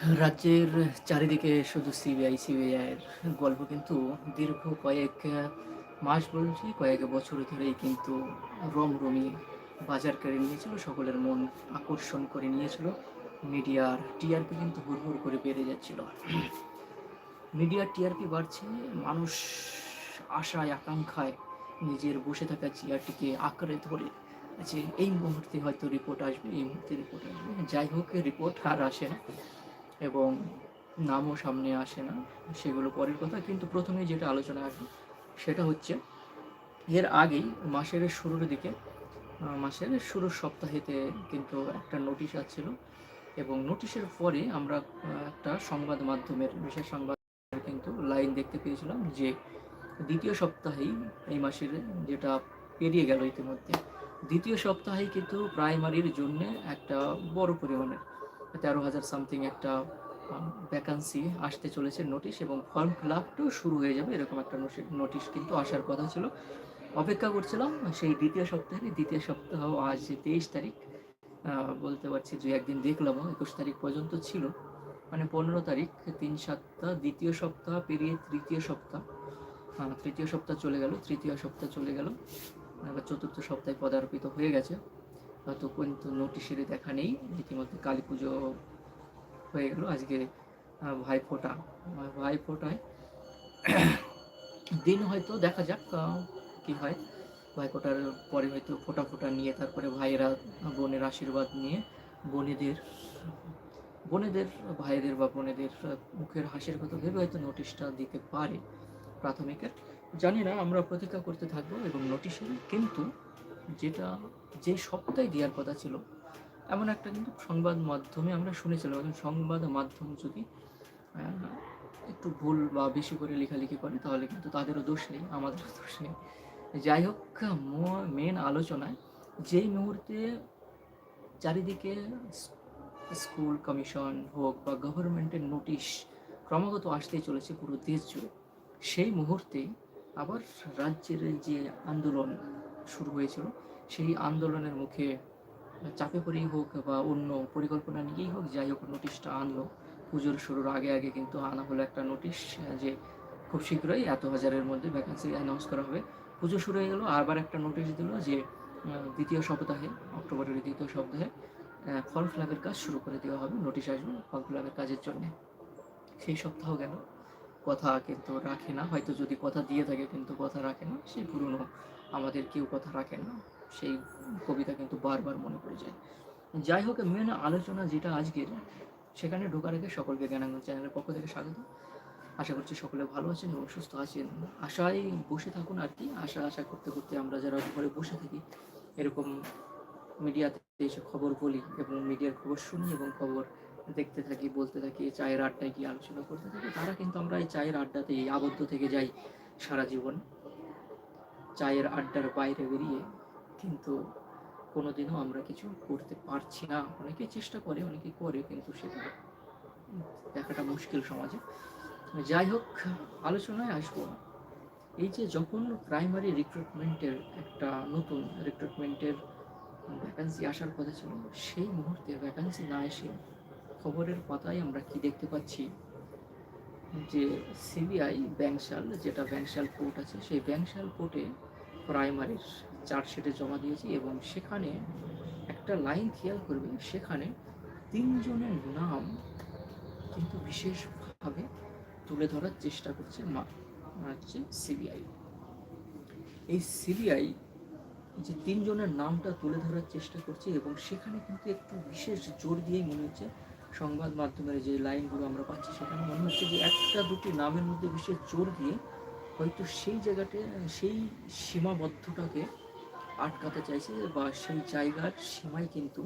রাজ্যের চারিদিকে শুধু সিবিআই সিবিআইয়ের গল্প কিন্তু দীর্ঘ কয়েক মাস বলছি, কয়েক বছর ধরেই কিন্তু রমরমি বাজার কেড়ে নিয়েছিল, সকলের মন আকর্ষণ করে নিয়েছিল। মিডিয়ার টিআরপি কিন্তু হুড় করে বেড়ে যাচ্ছিল। মিডিয়ার টিআরপি বাড়ছে, মানুষ আশায়, আকাঙ্ক্ষায় নিজের বসে থাকা চেয়ারটিকে আঁকড়ে ধরে যে এই মুহূর্তে হয়তো রিপোর্ট আসবে, এই মুহূর্তে রিপোর্ট আসবে। যাই হোক রিপোর্ট আর আসে না। এবং নামও সামনে আসে না সেগুলো পরের কথা। কিন্তু প্রথমেই যেটা আলোচনা আসবে সেটা হচ্ছে এর আগেই মাসের শুরুর দিকে মাসের শুরুর সপ্তাহেতে কিন্তু একটা নোটিশ আসছিল এবং নোটিশের পরে আমরা একটা সংবাদ মাধ্যমের, বিশেষ সংবাদ কিন্তু লাইন দেখতে পেয়েছিলাম যে দ্বিতীয় সপ্তাহেই এই মাসের যেটা পেরিয়ে গেল ইতিমধ্যে, দ্বিতীয় সপ্তাহেই কিন্তু প্রাইমারির জন্য একটা বড় পরিমাণের তেরো হাজার সামথিং একটা ভ্যাকান্সি আসতে চলেছে নোটিশ এবং ফর্ম ফিল আপটাও শুরু হয়ে যাবে, এরকম একটা নোটিশ কিন্তু আসার কথা ছিল। অপেক্ষা করছিলাম, সেই দ্বিতীয় সপ্তাহে, দ্বিতীয় সপ্তাহ আজ তেইশ তারিখ বলতে পারছি যে একদিন দেখলাম, একুশ তারিখ পর্যন্ত ছিল। মানে পনেরো তারিখ, তিন সপ্তাহ, দ্বিতীয় সপ্তাহ পেরিয়ে তৃতীয় সপ্তাহ। তৃতীয় সপ্তাহ চলে গেল, তৃতীয় সপ্তাহ চলে গেল। এবার চতুর্থ সপ্তাহে পদার্পিত হয়ে গেছে। হয়তো কিন্তু নোটিশেরই দেখা নেই। ইতিমধ্যে কালী পুজো হয়ে গেল। আজকে ভাইফোঁটা, ভাইফোঁটায় দিন হয়তো দেখা যাক কি হয়। ভাইফোঁটার পরে হয়তো ফোঁটা ফোঁটা নিয়ে তারপরে ভাইয়েরা, বোনের আশীর্বাদ নিয়ে বোনেদের বোনেদের ভাইদের বা বোনেদের মুখের হাসির কথা ভেবে হয়তো নোটিশটা দিতে পারে প্রাথমিকের। জানি না, আমরা প্রতীক্ষা করতে থাকব এবং নোটিশের কিন্তু যেটা যে সপ্তাহে দেওয়ার কথা ছিল, এমন একটা কিন্তু সংবাদ মাধ্যমে আমরা শুনেছিলাম। এখন সংবাদ মাধ্যম যদি একটু ভুল বা বেশি করে লেখালেখি করে, তাহলে কিন্তু তাদেরও দোষ নেই, আমাদেরও দোষ নেই। যাই হোক মেন আলোচনায় যেই মুহূর্তে চারিদিকে স্কুল কমিশন হোক বা গভর্নমেন্টের নোটিশ ক্রমাগত আসতেই চলেছে পুরো দেশ জুড়ে, সেই মুহূর্তে আবার রাজ্যের যে আন্দোলন শুরু হয়েছিল সেই আন্দোলনের মুখে চাপে পড়েই হোক বা অন্য পরিকল্পনা নিয়েই হোক, যাই হোক, নোটিশটা আনলো। পুজোর শুরুর আগে আগে কিন্তু আনা হলো একটা নোটিশ যে খুব শীঘ্রই এত হাজারের মধ্যে ভ্যাকান্সি অ্যানাউন্স করা হবে। পুজো শুরু হয়ে গেল, আবার একটা নোটিশ দিল যে দ্বিতীয় সপ্তাহে, অক্টোবরের দ্বিতীয় সপ্তাহে ফিল কাজ শুরু করে দেওয়া হবে, নোটিশ আসবে ফিল কাজের জন্য। সেই সপ্তাহ গেল, কথা কিন্তু রাখে না, হয়তো যদি কথা দিয়ে থাকে কিন্তু কথা রাখে না সেই পুরনো, আমাদের কেউ কথা রাখে না। সেই কবিতা কিন্তু বারবার মনে পড়ে যায়। যাই হোক, মেন আলোচনা যেটা আজকের, সেখানে ঢোকার আগে সকলকে জ্ঞানাঙ্গন চ্যানেলের পক্ষ থেকে স্বাগত। আশা করছি সকলে ভালো আছেন এবং সুস্থ আছেন। আশায় বসে থাকুন আর কি। আশা আশা করতে করতে আমরা যারা ঘরে বসে থাকি, এরকম মিডিয়াতে এসে খবর বলি এবং মিডিয়ার খবর শুনি এবং খবর দেখতে থাকি, বলতে থাকি চায়ের আড্ডায় গিয়ে আলোচনা করতে থাকি, তারা কিন্তু আমরা এই চায়ের আড্ডাতেই আবদ্ধ থেকে যাই সারা জীবন। চায়ের আড্ডার বাইরে বেরিয়ে কিন্তু কোনোদিনও আমরা কিছু করতে পারছি না। অনেকে চেষ্টা করে অনেকে করে, কিন্তু সেটা দেখাটা মুশকিল সমাজে। যাই হোক, আলোচনায় আসব। এই যে যখন প্রাইমারি রিক্রুটমেন্টের একটা নতুন রিক্রুটমেন্টের ভ্যাকান্সি আসার কথা ছিল, সেই মুহূর্তে ভ্যাকান্সি না এসে খবরের পাতায় আমরা কি দেখতে পাচ্ছি? যে সিবিআই ব্যাংশাল যেটা ব্যাংশাল কোর্ট আছে, সেই ব্যাংশাল কোর্টে প্রাইমারির চার্জশিটে জমা দিয়েছি এবং সেখানে একটা লাইন খেয়াল করবে, সেখানে তিনজনের নাম কিন্তু বিশেষভাবে তুলে ধরার চেষ্টা করছে মা হচ্ছে সিবিআই। এই সিবিআই যে তিনজনের নামটা তুলে ধরার চেষ্টা করছে এবং সেখানে কিন্তু একটু বিশেষ জোর দিয়েই মনে হচ্ছে সংবাদ মাধ্যমের যে লাইনগুলো আমরা পাচ্ছি, সেখানে মনে হচ্ছে যে একটা দুটি নামের মধ্যে বিশেষ জোর দিয়ে হয়তো সেই জায়গাতে, সেই সীমাবদ্ধটাকে আটকাতে চাইছে বা সেই জায়গার সীমায় কিন্তু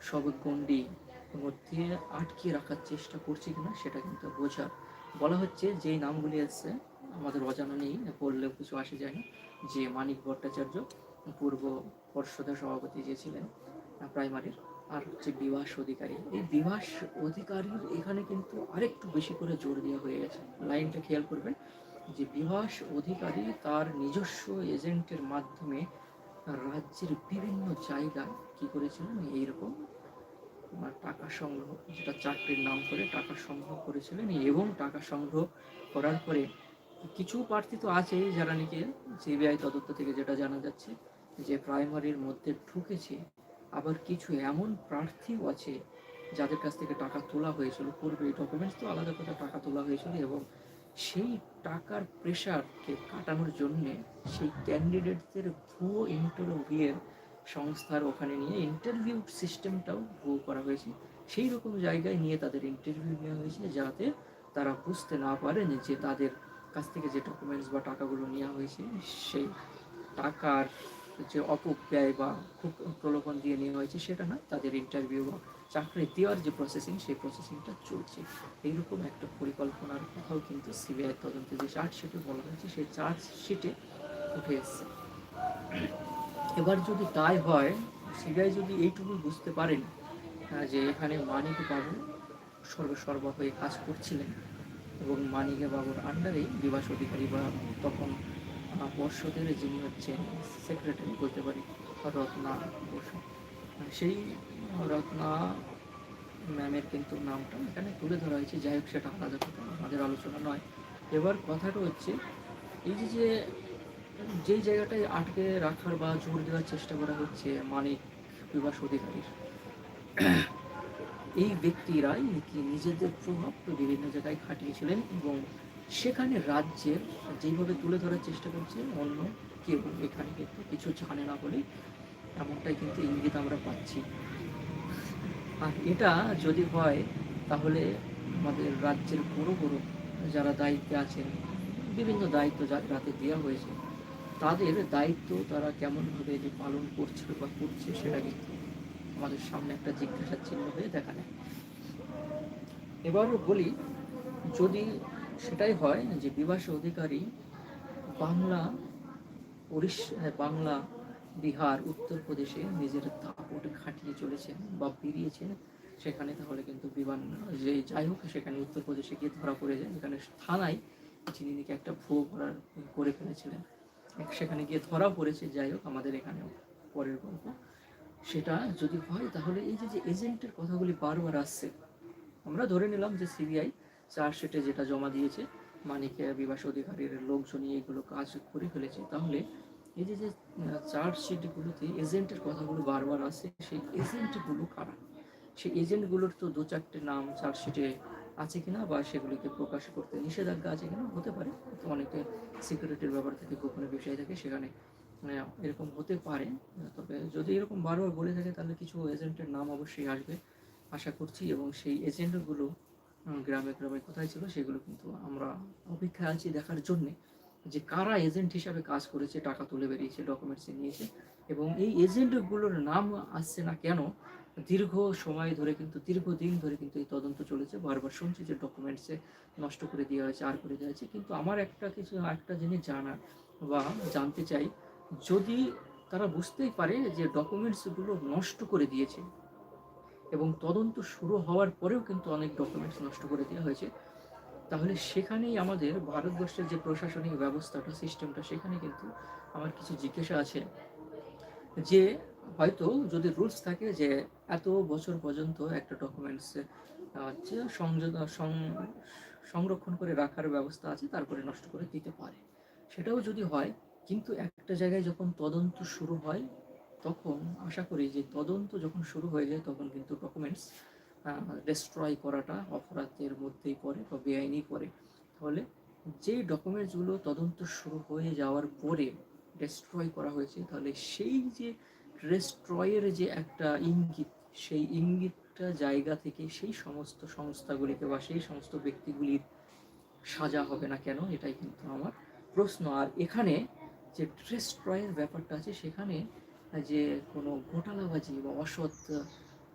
সব গণ্ডি মধ্যে আটকে রাখার চেষ্টা করছে কিনা সেটা কিন্তু বোঝা। বলা হচ্ছে যেই নামগুলি আসছে আমাদের অজানা নেই বললেও কিছু আসে যায় না। যে মানিক ভট্টাচার্য, পূর্ব পর্ষদের সভাপতি যে ছিলেন, প্রাইমারির, আর হচ্ছে বিভাস অধিকারী। এই বিভাস অধিকারীর এখানে কিন্তু আরেকটু বেশি করে জোর দেওয়া হয়ে গেছে। লাইনটা খেয়াল করবেন যে বিভাস অধিকারী তার নিজস্ব এজেন্টের মাধ্যমে রাজ্যের বিভিন্ন জায়গায় কি করেছিলেন? এইরকম টাকা সংগ্রহ, যেটা চাকরির নাম করে টাকা সংগ্রহ করেছিলেন এবং টাকা সংগ্রহ করার পরে কিছু প্রার্থী তো আছেই যারা নাকি সিবিআই তদন্ত থেকে যেটা জানা যাচ্ছে যে প্রাইমারির মধ্যে ঢুকেছে। আবার কিছু এমন প্রার্থীও আছে যাদের কাছ থেকে টাকা তোলা হয়েছিল। পূর্বে ডকুমেন্টস তো আলাদা কথা টাকা তোলা হয়েছিল এবং সেই টাকার প্রেশারকে কাটানোর জন্যে সেই ক্যান্ডিডেটদের ভুয়ো ইন্টারভিউয়ের সংস্থার ওখানে নিয়ে ইন্টারভিউ সিস্টেমটাও ভুয়ো করা হয়েছে। সেই রকম জায়গায় নিয়ে তাদের ইন্টারভিউ নেওয়া হয়েছে যাতে তারা বুঝতে না পারেন যে তাদের কাছ থেকে যে ডকুমেন্টস বা টাকাগুলো নেওয়া হয়েছে, সেই টাকার যে অপব্যয় বা খুব প্রলোভন দিয়ে নেওয়া হয়েছে, সেটা না তাদের ইন্টারভিউ বা চাকরি দেওয়ার যে প্রসেসিং সেই প্রসেসিংটা চলছে। এইরকম একটা পরিকল্পনার কথাও কিন্তু সিবিআই তদন্তে যে চার্জশিটে বলা হয়েছে, সেই চার্জশিটে উঠে এসছে। এবার যদি তাই হয়, সিবিআই যদি এইটুকু বুঝতে পারেন যে এখানে মানিক বাবু সর্বসর্বা হয়ে কাজ করছিলেন এবং মানিকে বাবুর আন্ডারেই বিবাস অধিকারী বা তখন পর্ষদের যিনি হচ্ছেন সেক্রেটারি বলতে পারি রত্না বসু। সেই রত্না ম্যামের কিন্তু নামটা এখানে তুলে ধরা হয়েছে। যাই হোক, সেটা আলাদা কথা, আমাদের আলোচনা নয়। এবার কথাটা হচ্ছে, এই যে যে যেই জায়গাটায় আটকে রাখার বা জোর দেওয়ার চেষ্টা করা হচ্ছে মানিক বিবাস অধিকারীর, এই ব্যক্তিরাই কি নিজেদের প্রভাব বিভিন্ন জায়গায় খাটিয়েছিলেন এবং সেখানে রাজ্যের যেইভাবে তুলে ধরার চেষ্টা করছে, অন্য কেউ এখানে কিন্তু কিছু জানে না বলে এমনটাই কিন্তু ইঙ্গিত আমরা পাচ্ছি। আর এটা যদি হয়, তাহলে আমাদের রাজ্যের বড় বড় যারা দায়িত্বে আছেন, বিভিন্ন দায়িত্ব হাতে দেওয়া হয়েছে, তাদের দায়িত্ব তারা কেমনভাবে যে পালন করছে বা করছে সেটা কিন্তু আমাদের সামনে একটা জিজ্ঞাসার চিহ্ন হয়ে দেখা দেয় এবার বলি, যদি সেটাই হয় যে বিবাস অধিকারী বাংলা উড়িষ্যা বাংলা, বিহার, উত্তরপ্রদেশে নিজের দাপট খাটিয়ে চলেছেন বা বেরিয়েছেন। সেখানে তাহলে কিন্তু বিমান, যে যাই হোক, সেখানে উত্তরপ্রদেশে গিয়ে ধরা পড়ে যায়। যেখানে থানায় যিনি নাকি একটা ভুয়ো করার করে ফেলেছিলেন, সেখানে গিয়ে ধরা পড়েছে। যাই হোক, আমাদের এখানেও পরের গল্প। সেটা যদি হয়, তাহলে এই যে যে এজেন্টের কথাগুলি বারবার আসছে, আমরা ধরে নিলাম যে সিবিআই চার্জশিটে যেটা জমা দিয়েছে মানিকে বিবাস অধিকারীর লোকজনই এগুলো কাজ করে ফেলেছে। তাহলে এই যে যে চার্জশিটগুলোতে এজেন্টের কথাগুলো বারবার আসে, সেই এজেন্টগুলো কারা? সেই এজেন্টগুলোর তো দু চারটে নাম চার্জশিটে আছে কিনা বা সেগুলিকে প্রকাশ করতে নিষেধাজ্ঞা আছে কিনা? হতে পারে। অনেকে সিকিউরিটির ব্যাপার থেকে গোপনে বিষয় থাকে, সেখানে মানে এরকম হতে পারে। তবে যদি এরকম বারবার বলে থাকে, তাহলে কিছু এজেন্টের নাম অবশ্যই আসবে। আশা করছি এবং সেই এজেন্টগুলো গ্রামে গ্রামে কোথায় ছিল সেগুলো কিন্তু আমরা অপেক্ষায় আছি দেখার জন্যে যে কারা এজেন্ট হিসাবে কাজ করেছে, টাকা তুলে বেরিয়েছে ডকুমেন্টস নিয়েছে এবং এই এজেন্টগুলোর নাম আসছে না কেন, দীর্ঘ সময় ধরে কিন্তু দীর্ঘদিন ধরে কিন্তু এই তদন্ত চলেছে। বারবার শুনছি যে ডকুমেন্টসে নষ্ট করে দেওয়া হয়েছে, আর করে দেওয়া হয়েছে। কিন্তু আমার একটা কিছু একটা জিনিস জানার বা জানতে চাই, যদি তারা বুঝতেই পারে যে ডকুমেন্টসগুলো নষ্ট করে দিয়েছে এবং তদন্ত শুরু হওয়ার পরেও কিন্তু অনেক ডকুমেন্টস নষ্ট করে দেওয়া হয়েছে। তাহলে সেখানেই আমাদের ভারতবর্ষের যে প্রশাসনিক ব্যবস্থাটা সিস্টেমটা সেখানে কিন্তু আমার কিছু জিজ্ঞাসা আছে যে, হয়তো যদি রুলস থাকে যে এত বছর পর্যন্ত একটা ডকুমেন্টস হচ্ছে সংরক্ষণ করে রাখার ব্যবস্থা আছে, তারপরে নষ্ট করে দিতে পারে। সেটাও যদি হয়, কিন্তু একটা জায়গায় যখন তদন্ত শুরু হয় তখন আশা করি যে তদন্ত যখন শুরু হয়ে যায়, তখন কিন্তু ডকুমেন্টস ডেস্ট্রয় করাটা অপরাধের মধ্যেই পড়ে বা বেআইনি পড়ে। তাহলে যে ডকুমেন্টসগুলো তদন্ত শুরু হয়ে যাওয়ার পরে ডেস্ট্রয় করা হয়েছে, তাহলে সেই যে ডিস্ট্রয়ের যে একটা ইঙ্গিত, সেই ইঙ্গিতটা জায়গা থেকে সেই সমস্ত সংস্থাগুলিকে বা সেই সমস্ত ব্যক্তিগুলির সাজা হবে না কেন? এটাই কিন্তু আমার প্রশ্ন। আর এখানে যে ডিস্ট্রয়ের ব্যাপারটা আছে, সেখানে যে কোনো ঘোটালাবাজি বা অসৎ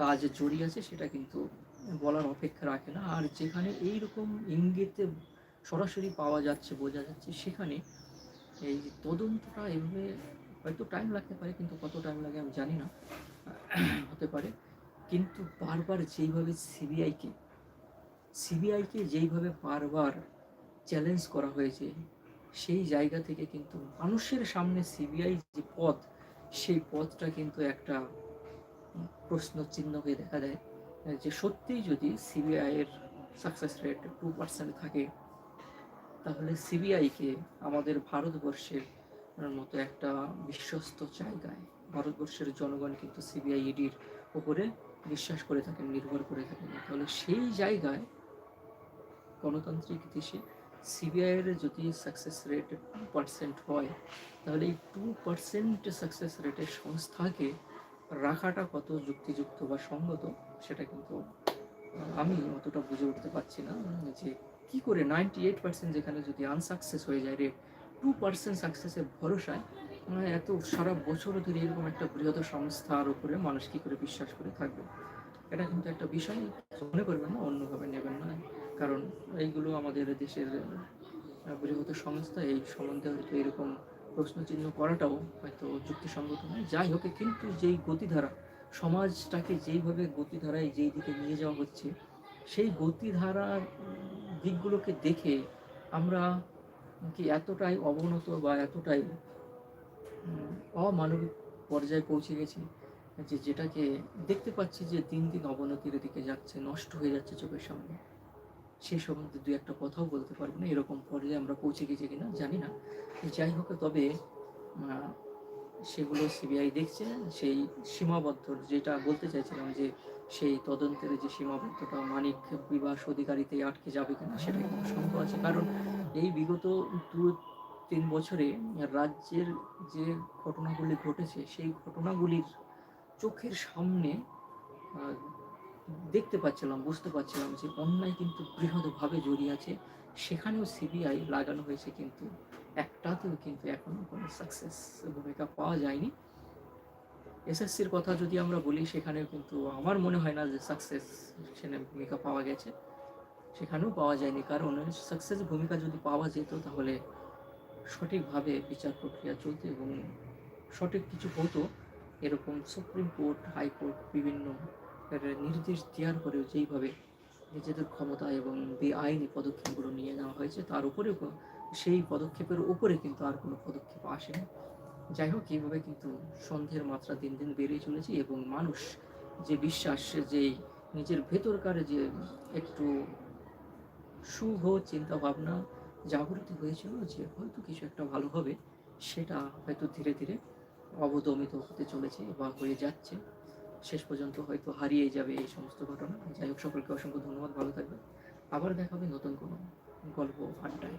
কাজ জড়িয়ে আছে, সেটা কিন্তু বলার অপেক্ষা রাখে না। আর যেখানে এই রকম ইঙ্গিতে সরাসরি পাওয়া যাচ্ছে, বোঝা যাচ্ছে, সেখানে এই তদন্তটা এভাবে হয়তো টাইম লাগতে পারে, কিন্তু কত টাইম লাগে আমি জানি না, হতে পারে। কিন্তু বারবার যেইভাবে সিবিআইকে সিবিআইকে যেইভাবে বারবার চ্যালেঞ্জ করা হয়েছে, সেই জায়গা থেকে কিন্তু মানুষের সামনে সিবিআই যে পথ সেই পথটা কিন্তু একটা প্রশ্ন চিহ্ন হয়ে দেখা দেয়, যে সত্যিই যদি সিবিআইয়ের সাকসেস রেট টু পার্সেন্ট থাকে, তাহলে সিবিআইকে আমাদের ভারতবর্ষের মতো একটা বিশ্বস্ত জায়গায়, ভারতবর্ষের জনগণ কিন্তু সিবিআই ইডির উপরে বিশ্বাস করে থাকেন, নির্ভর করে থাকেন। তাহলে সেই জায়গায় গণতান্ত্রিক দেশে সিবিআইয়ের যদি সাকসেস রেট টু পার্সেন্ট হয়, তাহলে এই টু পার্সেন্ট সাকসেস রেটের সংস্থাকে রাখাটা কত যুক্তিযুক্ত বা সঙ্গত, সেটা কিন্তু আমি অতটা বুঝে উঠতে পারছি না যে কি করে নাইনটি এইট পার্সেন্ট যেখানে যদি আনসাকসেস হয়ে যায় রেট টু পার্সেন্ট সাকসেসের ভরসায় এত সারা বছর ধরে এরকম একটা বৃহৎ সংস্থার উপরে মানুষ কি করে বিশ্বাস করে থাকবে? এটা কিন্তু একটা বিষয়, মনে করবেন না, অন্যভাবে নেবেন না। কারণ এইগুলো আমাদের দেশের বৃহৎ সংস্থা এই সম্বন্ধে হয়তো এরকম প্রশ্নচিহ্ন করাটাও হয়তো যুক্তিসঙ্গত নয়। যাই হোক, কিন্তু যেই গতিধারা, সমাজটাকে যেইভাবে গতিধারায় যেই দিকে নিয়ে যাওয়া হচ্ছে, সেই গতিধারার দিকগুলোকে দেখে আমরা কি এতটাই অবনত বা এতটাই অমানবিক পর্যায়ে পৌঁছে গেছি যে যেটাকে দেখতে পাচ্ছি যে দিন দিন অবনতির দিকে যাচ্ছে, নষ্ট হয়ে যাচ্ছে চোখের সামনে। সেই সম্বন্ধে দু একটা কথাও বলতে পারব না, এরকম পর্যায়ে আমরা পৌঁছে গেছি কিনা জানি না। যাই হোক, তবে সেগুলো সিবিআই দেখছে, সেই সীমাবদ্ধ যেটা বলতে চাইছিলাম যে সেই তদন্তের যে সীমাবদ্ধতা, মানিক বিবাস অধিকারিতে আটকে যাবে কিনা সেটা কিন্তু সন্দেহ আছে। কারণ এই বিগত দু, তিন বছরে রাজ্যের যে ঘটনাগুলি ঘটেছে, সেই ঘটনাগুলির চোখের সামনে দেখতে পাচ্ছিলাম, বুঝতে পারছিলাম যে অন্যায় কিন্তু বৃহৎভাবে জড়িয়ে আছে। সেখানেও সিবিআই লাগানো হয়েছে কিন্তু একটাতেও কিন্তু এখনও কোনো সাকসেস ভূমিকা পাওয়া যায়নি। এসএসসির কথা যদি আমরা বলি, সেখানেও কিন্তু আমার মনে হয় না যে সাকসেস সেখানে ভূমিকা পাওয়া গেছে। সেখানেও পাওয়া যায়নি, কারণ সাকসেস ভূমিকা যদি পাওয়া যেত তাহলে সঠিকভাবে বিচার প্রক্রিয়া চলতো এবং সঠিক কিছু হতো। এরকম সুপ্রিম কোর্ট হাইকোর্ট বিভিন্ন নির্দেশ দেওয়ার পরেও যেইভাবে নিজেদের ক্ষমতা এবং বেআইনি পদক্ষেপগুলো নিয়ে নেওয়া হয়েছে, তার উপরেও সেই পদক্ষেপের উপরে কিন্তু আর কোনো পদক্ষেপ আসেনি। যাই হোক, এইভাবে কিন্তু সন্দেহের মাত্রা দিন দিন বেড়েই চলেছে এবং মানুষ যে বিশ্বাস যেই নিজের ভেতরকার যে একটু শুভ চিন্তা ভাবনা জাগৃতি হয়েছিল যে হয়তো কিছু একটা ভালো হবে, সেটা হয়তো ধীরে ধীরে অবদমিত হতে চলেছে বা হয়ে যাচ্ছে। শেষ পর্যন্ত হয়তো হারিয়ে যাবে এই সমস্ত ঘটনা। যাই হোক, সকলকে অসংখ্য ধন্যবাদ। ভালো থাকবে আবার দেখা হবে নতুন কোনো গল্প আড্ডায়।